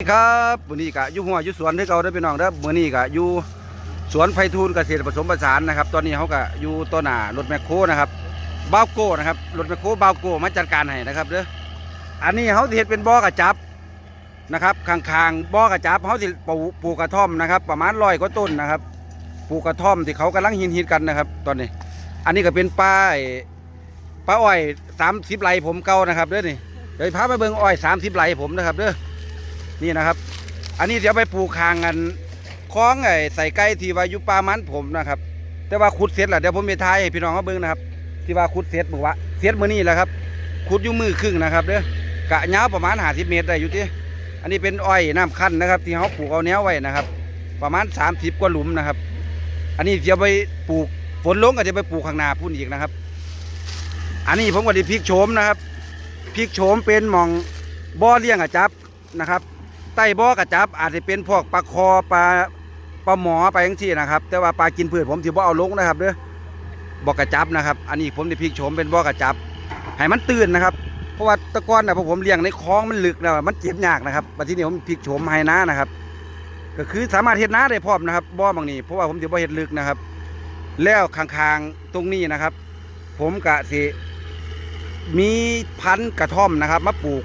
ครับมื้อนี้ก็อยู่หัวอยู่สวนที่เก่าเด้อพี่น้องเด้อมื้อนี้ก็อยู่สวนไผ่ทูลเกษตรผสมผสานนะครับ ตอนนี้เขาก็อยู่ต้นหน้ารถแมคโครนะครับบ้าวโก้นะครับรถแมคโครบ้าวโก้มาจัดการให้นะครับเด้ออันนี้เขาเฮ็ดเป็นบ่อกระจับนะครับข้างๆบ่อกระจับเขาสิปลูกปลูกกระท่อมนะครับ ประมาณร้อยกว่าต้นนะครับปลูกกระท่อมที่เขากำลังฮิตๆกันนะครับ ตอนนี้ อันนี้ก็เป็นป้ายป้าอ้อยสามสิบไร่ผมเก่านะครับเด้อนี่เดี๋ยวพาไปเบิ่งอ้อยสามสิบไร่ผมนะครับเด้อ นี่นะครับ อันนี้เดี๋ยวไปปลูกคางกันคล้องไอ้ใส่ไก่ที่วายู่ป่ามันผมนะครับ แต่ว่าขุดเสร็จแล้วเดี๋ยวผมไปทายให้พี่น้องเขาเบิ่งนะครับ ที่ว่าขุดเสร็จบอกว่าเสร็จมือนี้แหละครับขุดอยู่มือครึ่งนะครับเด้อกะยาวประมาณ50เมตรได้อยู่ที่อันนี้เป็นอ้อยน้ำคั้นนะครับ ที่เขาปลูกเอาแนวไว้นะครับ ประมาณ30กว่าหลุมนะครับ อันนี้เดี๋ยวไปปลูกฝนลงก็จะไปปลูกข้างหน้าพุ่นอีกนะครับ อันนี้ผมก็ได้พลิกโฉมนะครับพลิกโฉมเป็นมองบ่อเลี้ยงอะจับนะครับ ใต้บ่อกระจับ อาจจะเป็นพวกปลาคอปลาปลาหมอไปทั้งที่นะครับ แต่ว่าปลากินพืชผมถือว่าเอาลงนะครับเด้อบ่อกระจับนะครับ อันนี้ผมได้พลิกโฉมเป็นบ่อกระจับให้มันตื่นนะครับเพราะว่าตะก้อนนะพอผมเลี้ยงในคลองมันลึกแล้วมันเจ็บยากนะครับบัดทีนี้ผมพลิกโฉมให้น้านะครับ ก็คือสามารถเฮ็ดน้าได้พร้อมนะครับบ่อบางนี้เพราะว่าผมถือว่าเฮ็ดลึกนะครับ แล้วข้างๆตรงนี้นะครับ ผมกะสิมีพันธุ์กระท่อมนะครับ มาปลูก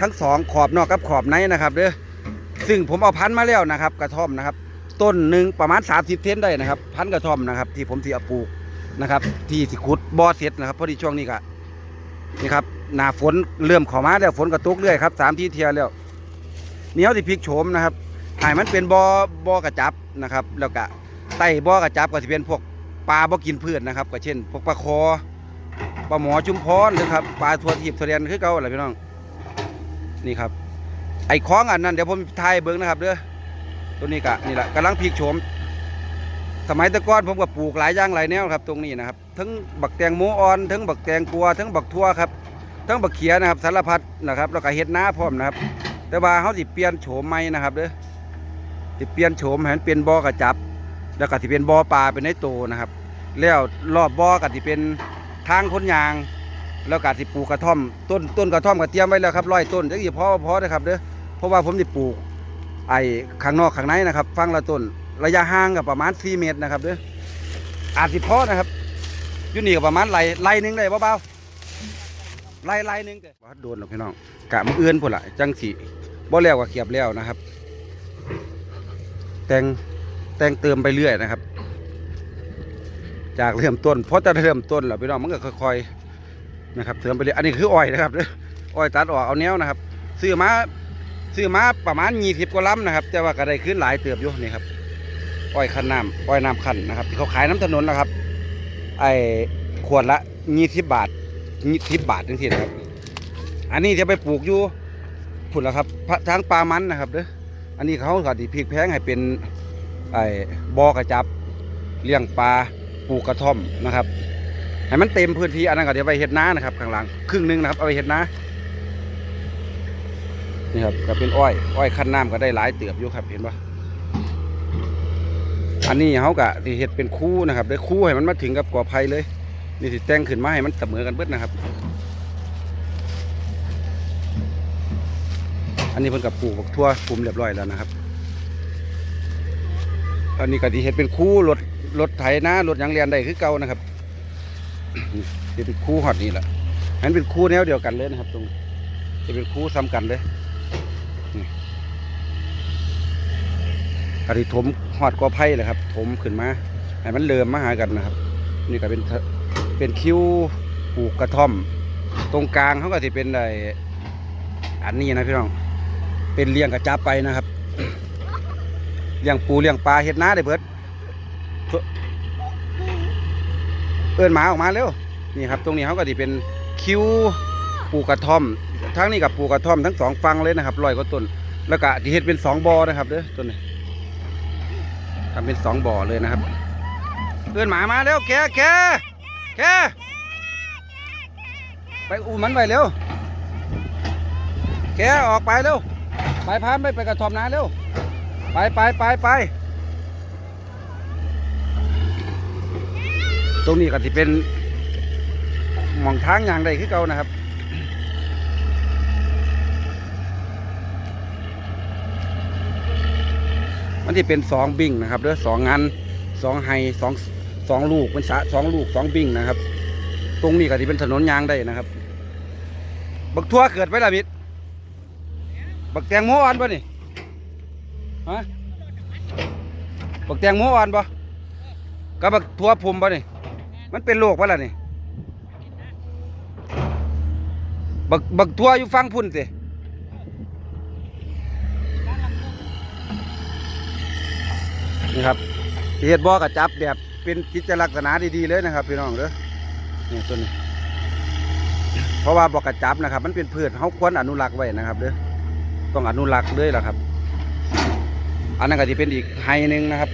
ทั้งสองขอบนอกกับขอบในนะครับเด้อ ซึ่งผมเอาพันธุ์มาแล้วนะครับ กระท่อมนะครับ ต้นหนึ่งประมาณ 30 เทนได้นะครับ พันธุ์กระท่อมนะครับ ที่ผมที่เอาปลูกนะครับ ที่สิขุดบ่อเสร็จนะครับพอดีช่วงนี้ก็นี่ครับหนาฝนเริ่มเข้ามาแล้วฝนก็ตกเรื่อยครับสามที่เทียแล้วเนี้ยที่พลิกโฉมนะครับให้มันเป็นบ่อบ่อกระจับนะครับ แล้วก็ใต้บ่อกระจับก็จะเป็นพวกปลาบ่กินพืชนะครับ ก็เช่น พวกปลาคอปลาหมอจุมพรนะครับปลาทัวทีบทัวเรียนคือเก่าแหละพี่น้องนี่ครับ ไอ้คล้องอันนั้นเดี๋ยวผมถ่ายเบิ้งนะครับเด้อตัวนี้กะนี่แหละกำลังพลิกโฉมสมัยตะก้อนผมก็ปลูกหลายอย่างหลายแนวครับ ตรงนี้นะครับทั้งบักแตงโมอ่อนทั้งบักแตงกัวทั้งบักทั่วครับทั้งบักเขียนะครับสารพัดนะครับแล้วก็เฮ็ดน้าพร้อมนะครับ แต่ว่าเขาสิเปลี่ยนโฉมใหม่นะครับเด้อสิเปลี่ยนโฉมให้มันเป็นบ่อกระจับ แล้วก็สิเป็นบ่อปลาเป็นในโตนะครับ แล้วรอบบ่อก็สิเป็นทางคนยาง แล้วก็สิปลูกกระท่อม ต้นต้นกระท่อมก็เตรียมไว้แล้วครับร้อยต้นจักสิพอบ่พอนะครับเด้อ ราะว่าผมจะปลูกไอ้ข้างนอกข้างในนะครับ ฟังละต้นระยะห่างกับประมาณ 4 เมตรนะครับเด้ออาจสิพอนะครับอยู่นี่ก็ประมาณไร่ไร่หนึงได้เบาๆไร่ไร่หนึงแต่ว่าโดนหรอกพี่น้องกะมือเอื้อนพุ่นละจังสีบ่แล้วก็เกียบแล้วนะครับ แต่งแต่งเติมไปเรื่อยนะครับ จากเริ่มต้นเพราะจะเริ่มต้นแล้วพี่น้องมันก็ค่อยๆนะครับเติมไปเรื่อยอันนี้คืออ้อยนะครับเด้ออ้อยตัดออกเอาแนวนะครับซื้อมา ซื้อมาประมาณยี่สิบกว่าลำนะครับ แต่ว่าก็ได้ขึ้นหลายเติบอยู่นี่ครับอ้อยคันน้ำอ้อยน้ำคันนะครับที่เขาขายน้ำถนนนะครับ ไอ้ขวดละยี่สิบบาทยี่สิบบาทจังทีนะครับ อันนี้จะไปปลูกอยู่ผุดละครับพระทางปลามันนะครับเด้ออันนี้เขาก็ดีพริกแพงให้เป็นไอ้บ่อกระจับเลี้ยงปลาปลูกกระท่อมนะครับให้มันเต็มพื้นที่อันนั้นก็จะไปเห็ดน้านะครับข้างหลังครึ่งหนึงนะครับเอาไปเห็ดน้า นี่ครับก็เป็นอ้อย อ้อยคั้นน้ำก็ได้หลายเติบอยู่ครับเห็นปะอันนี้เขากะที่เห็ดเป็นคู่นะครับ ได้คู่ให้มันมาถึงกับกอไผ่เลย นี่สิแต่งขึ้นมาให้มันเสมอกันเบิดนะครับ อันนี้เพิ่นกับปลูกบักทั่วปลูมเรียบร้อยแล้วนะครับ อันนี้ก็ที่เห็ดเป็นคู่รถรถไถนารถยังเรียนได้คือเก่านะครับนี่เป็นคู่ฮอดนี่แหละอันเป็นคู่แนวเดียวกันเลยนะครับ ตรง จะเป็นคู่ซ้ำกันเลย กระดิถมหอดกอไผ่เลยครับถมขึ้นมาให้มันเริ่มมาหากันนะครับ นี่ก็เป็นเป็นคิ้วปลูกกระท่อม ตรงกลางเขาก็จะเป็นไออันนี้นะพี่น้อง เป็นเลี้ยงกระจับไปนะครับเลี้ยงปูเลี้ยงปลาเห็ดน้าได้เบิดเอิ้นหมาออกมาเร็วนี่ครับ ตรงนี้เขาก็จะเป็นคิ้วปลูกกระท่อม ทั้งนี้กับปลูกกระท่อมทั้งสองฟังเลยนะครับร้อยกว่าต้นแล้วก็ที่เห็ดเป็นสองบอนะครับเด้อต้นนี้ ทำเป็นสองบ่อเลยนะครับเพื่อนหมามาเร็วแกแกแกไปอุ้มมันไปเร็วแกออกไปเร็วไปพามไปไปกระท่อมน้าเร็วไปไปไปไปตรงนี้ก็ที่เป็นหม่องทางอย่างใดคือเก่านะครับ มันที่เป็นสองบิ่งนะครับเด้อสองงานสองไฮสองสองลูกเป็นสะสองลูกสองบิ่งนะครับ ตรงนี้ก็ที่เป็นถนนยางได้นะครับ บักทั่วเกิดไว้ละมิดบักแตงโมอ่อนปะนี่ฮะบักแตงโมอ่อนปะกับบักทั่วพุ่มปะนี่มันเป็นโรคปะล่ะนี่บักบักทั่วอยู่ฟังพุ่นสิ นี่ครับเฮ็ดบ่อกระจับแบบเป็นกิจลักษณะดีๆเลยนะครับพี่น้องเด้อนี่ตัวนี้ เพราะว่าบอกกระจับนะครับ มันเป็นพืชเขาควรอนุรักษ์ไว้นะครับเด้อต้องอนุรักษ์เลยล่ะครับ อันนั้นก็จะเป็นอีกไฮหนึ่งนะครับ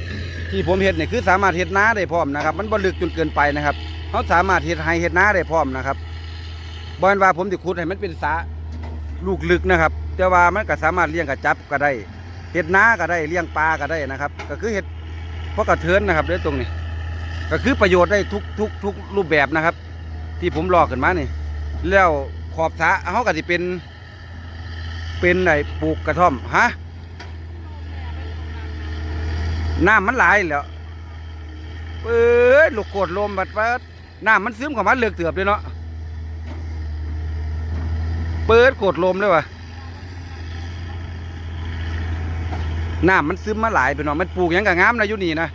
ที่ผมเห็ดเนี่ยคือสามารถเห็ดน้าได้พร้อมนะครับ มันบลึกจนเกินไปนะครับเขาสามารถเห็ดไฮเห็ดน้าได้พร้อมนะครับบอนว่าผมจะขุดให้มันเป็นสาลูกลึกนะครับ แต่ว่ามันก็สามารถเลี้ยงกระจับก็ได้ เห็ดนาก็ได้เลี้ยงปลาก็ได้นะครับ ก็คือเห็ดเพราะกระเทินนะครับด้อตรงนี้ ก็คือประโยชน์ได้ทุกทุกทุกรูปแบบนะครับ ที่ผมลอกขึ้นมานี่แล้วขอบสระเขาก็สิเป็น เป็นไอ้ปลูกกระท่อมฮะน้ำมันหลายแล้วเอ้ยลูกโกดลมบัดเปิดน้ำมันซึมเข้ามาเลือกเตือบเลยเนาะเปิดโกดลมเลยวะ น้ำมันซึมมาหลายไปเนาะมันปลูกหยังกะงามนะอยู่นี่นะ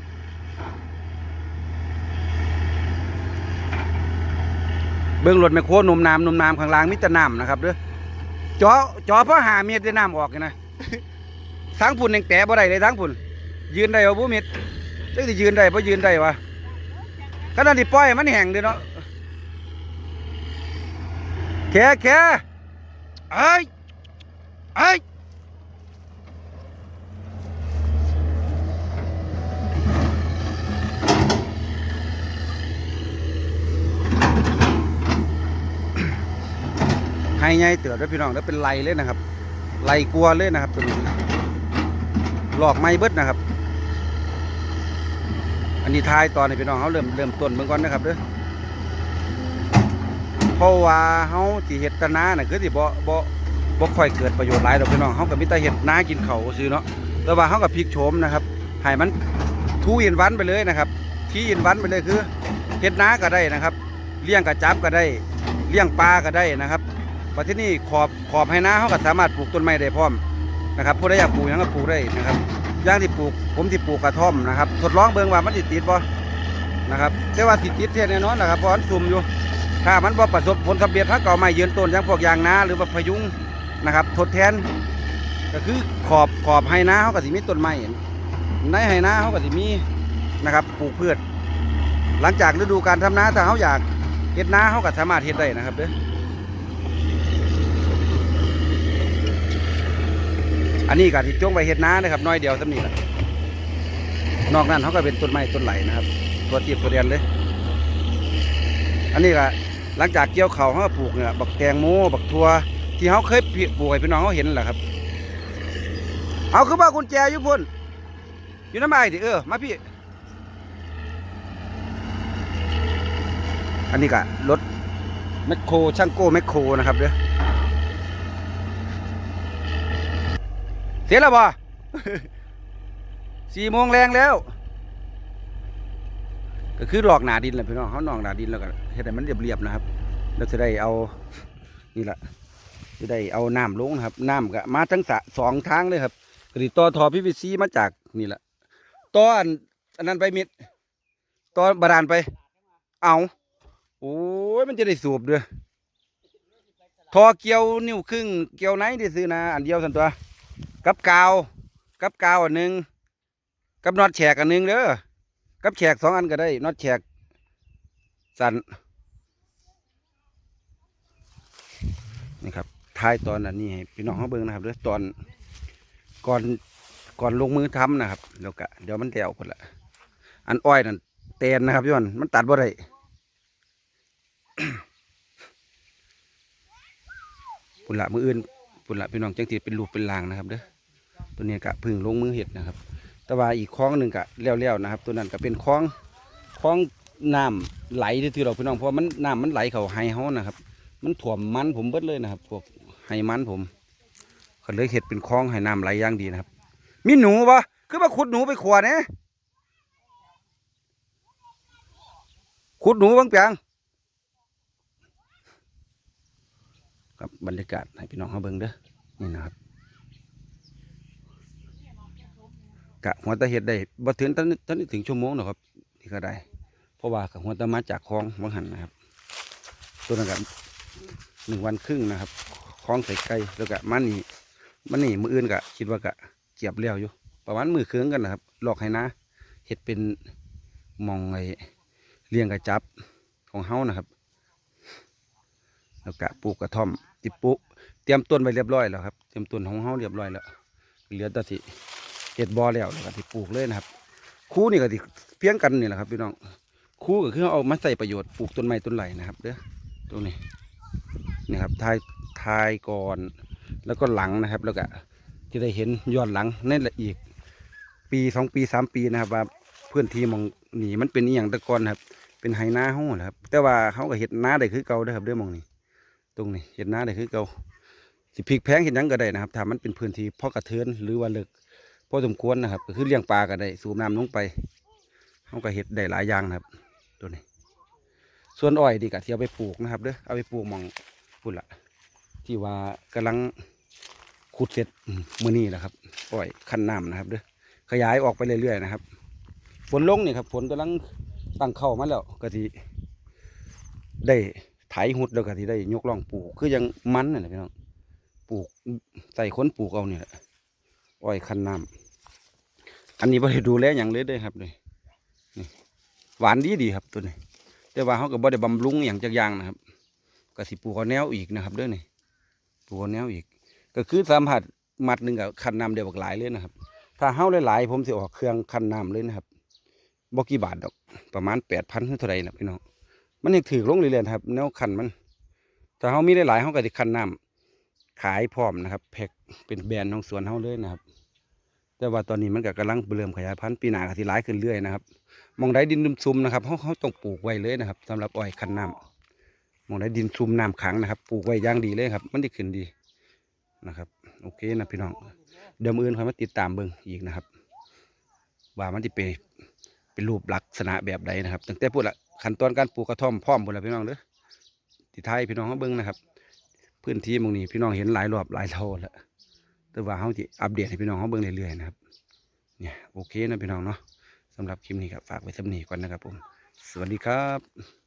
เบื้องรถแมคโครนมน้ำนมน้ำข้างล่างมิตรน้ำนะครับเด้อจอจอเพราะหาเมียได้น้ำออกนี่นะทั้งพุ่นยังแต่บ่ได้เลยทั้งพุ่นยืนได้บ่บุมิดเด้สิยืนได้บ่ยืนได้วะขนาดที่ปล่อยให้มันแห้งเด้อเนาะแค่แค่เอ้ยเอ้ ให้ใหญ่เตือด้วยพี่น้องแล้วเป็นไรเลยนะครับไรกลัวเลยนะครับตัวนี้หลอกไม่เบิดนะครับ อันนี้ทายตอนนี้พี่น้องเขาเริ่มเริ่มต้นเบิ่งก่อนนะครับเด้อเพราะว่าเขาสิเฮ็ดตะนาน่ะคือสิบ่บ่บ่ค่อยเกิดประโยชน์หลายดอกพี่น้องเขาก็มีแต่เฮ็ดนากินเขาซื่อเนาะแต่ว่าเขาก็พลิกโฉมนะครับให้มันทูอินวันไปเลยนะครับ ที่อินวันไปเลยคือเฮ็ดนาก็ได้นะครับ เลี้ยงกระจับก็ได้ เลี้ยงปลาก็ได้นะครับ ประเทศนี้ขอบขอบให้นาเขาก็สามารถปลูกต้นไม้ได้พร้อมนะครับผู้ใดอยากปลูกยังก็ปลูกได้นะครับย่างที่ปลูกผมที่ปลูกกระท่อมนะครับทดลองเบิ่งว่ามันสิติดบ่นะครับแต่ว่าสิติดแท้แน่นอนนะครับเพราะมันซุ่มอยู่ ถ้ามันบ่ประสบผลสำเร็จถ้าเก่าไม้ยืนต้นอย่างพวกยางนาหรือว่าพยุงนะครับทดแทน ก็คือขอบขอบให้นาเขาก็สิมีต้นไม้ในให้นาเขาก็สิมีนะครับปลูกพืชหลังจากฤดูการทำนาถ้าเขาอยากเฮ็ดนาเขาก็สามารถเฮ็ดได้นะครับเด้อ อันนี้ก็ที่จ้งไว้เฮ็ดน้านะครับน้อยเดียวสำนี้แหละนอกนั้นเขาก็เป็นต้นไม้ต้นไหลนะครับตัวตีบตัวเรียนเลย อันนี้ก็หลังจากเกี่ยวเขาเขาก็ปลูกเนี่ยบักแตงโมบักทัวที่เขาเคยปลูกให้พี่น้องเขาเห็นแหละครับ เอาคือว่ากุญแจอยู่พุ่นอยู่น้ำไม้ดิเออมาพี่ อันนี้ก็รถแมคโครช่างโก้แมคโครนะครับเด้อ เสียแล้วบ่สี่โมงแรงแล้ว ก็คือหลอกหนาดินแหละพี่น้องเขาหนองหนาดินแล้วก็เฮ็ดให้มันเรียบๆนะครับ แล้วจะได้เอานี่แหละจะได้เอาน้ำลงนะครับน้ำก็มาทั้งสะสองทางเลยครับกรีต่อทอพีวีซีมาจากนี่แหละต่ออันอันนั้นไปมิดต่อบาดาลไป เอาโอ้ยมันจะได้สูบเด้อทอเกี่ยวนิ้วครึ่งเกี่ยวไหนที่ซื้อนะอันเดียวสันตัว กับกาวกับกาวอันหนึ่งกับน็อตแฉกอันหนึ่งเด้อกับแฉกสองอันก็ได้น็อตแฉกสันนี่ครับท้ายตอนอันนี้ให้พี่น้องเขาเบิ่งนะครับเด้อตอนก่อนก่อนลงมือทำนะครับแล้วก็เดี๋ยวมันแตวคนละอันอ้อยนั่นเตนนะครับพี่วันมันตัดบ่ได้ปุ่นละมืออื่น ปุ่นละพี่น้องจังสีเป็นรูปเป็นรางนะครับเด้อตัวนี้กะพึ่งลงมือเห็ดนะครับ แต่ว่าอีกคลองหนึ่งกะแล้วๆนะครับ ตัวนั้นก็เป็นคลองคลองน้ำไหลที่เราพี่น้องเพราะมันน้ำมันไหลเขาไฮเฮานะครับ มันถ่วมมันผมเบิดเลยนะครับพวกไฮมันผมเขาเลยเห็ดเป็นคลองให้น้ำไหลย่างดีนะครับ มีหนูปะคือมาขุดหนูไปขวเนี่ยขุดหนูบางเปียง ครับบรรยากาศให้พี่น้องเขาเบิ่งเด้อนี่นะครับกะหัวตะเห็ดได้บ่ถึงตอนนี้ตอนนี้ถึงชั่วโมงหรอกครับนี่ก็ได้ เพราะว่ากะหัวตะมาจากคลองบางหันนะครับ ตัวนั้นก็หนึ่งวันครึ่งนะครับคลองใส่ไก่แล้วก็มันนี่มันนี่มืออื่นก็คิดว่าก็เกียบแล้วอยู่ ประมาณมือเครื่องกันนะครับหลอกให้นะเห็ดเป็นมองไอ้เลี้ยงกระจับของเฮานะครับ แล้วก็ปลูกกระท่อม ติปลูกเตรียมต้นไว้เรียบร้อยแล้วครับเตรียมต้นของเฮาเรียบร้อยแล้วเหลือแต่สิเห็ดบ่อแล้วแล้วก็ที่ปลูกเลยนะครับคู่นี่ก็ที่เพียงกันนี่แหละครับพี่น้องคู่ก็คือเอามาใส่ประโยชน์ปลูกต้นไม้ต้นไหลนะครับเด้อตรงนี้นี่ครับทายทายก่อนแล้วก็หลังนะครับ แล้วก็จะได้เห็นย้อนหลังนั่นแหละอีก ปีสองปีสามปีนะครับว่าเพื่อนที่มองหนีมันเป็นอีหยังตะกอนครับ เป็นไหนาห้องนะครับ แต่ว่าเขาก็เห็ดนาได้คือเก่าเด้ครับเด้อมองนี้ ตรงนี้เห็ดนาได้คือเก่าสิพริกแพงเห็ดยังก็ได้นะครับถ้ามันเป็นพื้นที่พาะกระเทือนหรือว่าเลิกพอสมควรนะครับ ก็คือเลี้ยงปลาก็ได้สูบน้ำลงไปเขาก็เห็ดได้หลายอย่างนะครับตัวนี้ ส่วนอ้อยดีกะที่เอาไปปลูกนะครับเด้อเอาไปปลูกหมองพุ่นละที่ว่ากำลังขุดเสร็จมือนี้แหละครับอ้อยคันน้ำนะครับเด้อขยายออกไปเรื่อยๆนะครับ ฝนลงนี่ครับฝนกำลังตั้งเข้ามาแล้วก็ทีได้ ไถหุดแล้วก็ที่ได้ยกล่องปลูกคือยังมันนี่นแหละพี่น้องปลูกใส่ค้นปลูกเอาเนี่ยอ้อยคันน้ำอันนี้บ่ได้ดูแลอย่างเลยเด้ครับเลยนี่หวานดีดีครับตัวนี้แต่ว่าเขาก็บ่ได้บำรุงอย่างจักอย่างนะครับก็สิปลูกเอาแนวอีกนะครับเด้อนี่ปลูกเอาแนวอีก ก็คือสามผัดมัดหนึ่งกับคันน้ำเดียวบักหลายเลยนะครับ ถ้าเฮาหลายๆผมสิออกเครื่องคันน้ำเลยนะครับบ่กี่บาทดอกประมาณแปดพันเท่าไหร่นะพี่น้อง มันยังถือลงเรื่อยๆนครับแนวคันมันถ้าเฮามีหลายๆเฮาก็สิคันน้ำขายพร้อมนะครับแพ็คเป็นแบรนด์ของสวนเฮาเลยนะครับ แต่ว่าตอนนี้มันก็กำลังเริ่มขยายพันธุ์ปีหน้าก็สิหลายขึ้นเรื่อยนะครับมองได้ดินซุมนะครับเขาเขาต้องปลูกไว้เลยนะครับสำหรับอ้อยคันน้ำมองได้ดินซุมน้ำขังนะครับปลูกไว้ย่างดีเลยครับ มันได้ขึ้นดีนะครับ โอเคนะพี่น้องเดี๋ยวมืออื่นคอยมาติดตามเบิ่งอีกนะครับ ว่ามันจะเป็น เป็นรูปลักษณะแบบใดนะครับตั้งแต่พูดละขั้นตอนการปลูกกระท่อมพร้อมหมดแล้วพี่น้องเด้อที่ไทยพี่น้องเขาเบิ้งนะครับ พื้นที่หมองนี้พี่น้องเห็นหลายรอบหลายเท่าแล้วแต่ว่าเขาจะอัปเดตให้พี่น้องเขาเบิ้งเรื่อยๆนะครับเนี่ยโอเคนะพี่น้องเนาะสำหรับคลิปนี้ครับฝากไว้สำนีก่อนนะครับผม สวัสดีครับ